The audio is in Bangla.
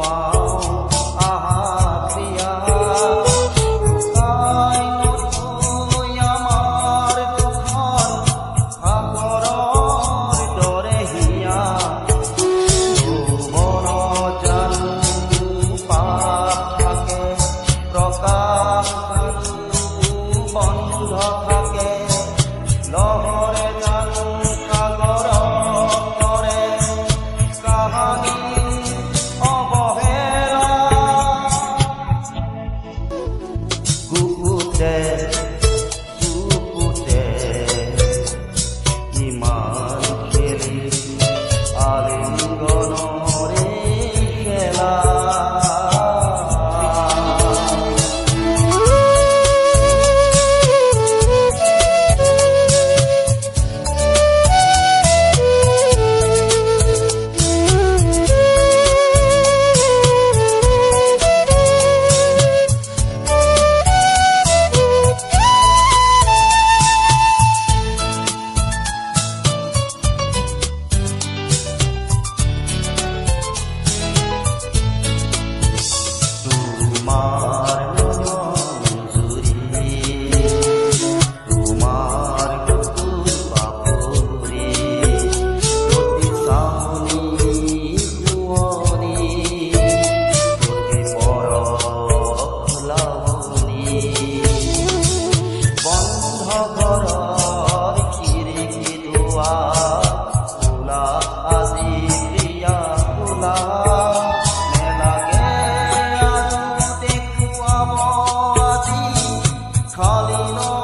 花。dead লবণী বন্ধ ঘর খিড়কি দোয়া খোলা আজি প্রিয়া খোলা মেলাকে দেখুয়াব আজি খালি নয়